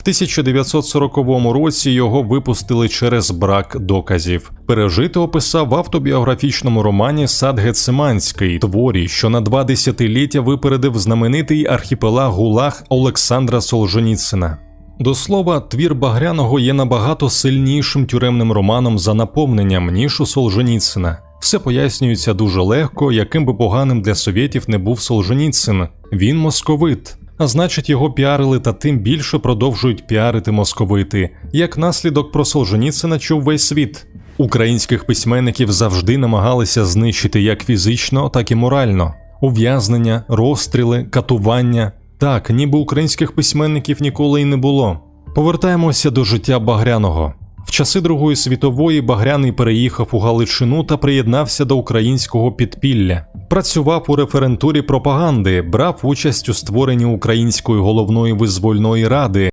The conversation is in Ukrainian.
В 1940 році його випустили через брак доказів. Пережити описав в автобіографічному романі Сад Гециманський, творі, що на два десятиліття випередив знаменитий архіпелаг Гулаг Олександра Солженіцина. До слова, твір Багряного є набагато сильнішим тюремним романом за наповненням, ніж у Солженіцина. Все пояснюється дуже легко, яким би поганим для совєтів не був Солженіцин. Він московит, а значить його піарили та тим більше продовжують піарити московити. Як наслідок про Солженіцина чув весь світ. Українських письменників завжди намагалися знищити як фізично, так і морально. Ув'язнення, розстріли, катування. Так, ніби українських письменників ніколи й не було. Повертаємося до життя Багряного. В часи Другої світової Багряний переїхав у Галичину та приєднався до українського підпілля. Працював у референтурі пропаганди, брав участь у створенні Української головної визвольної ради,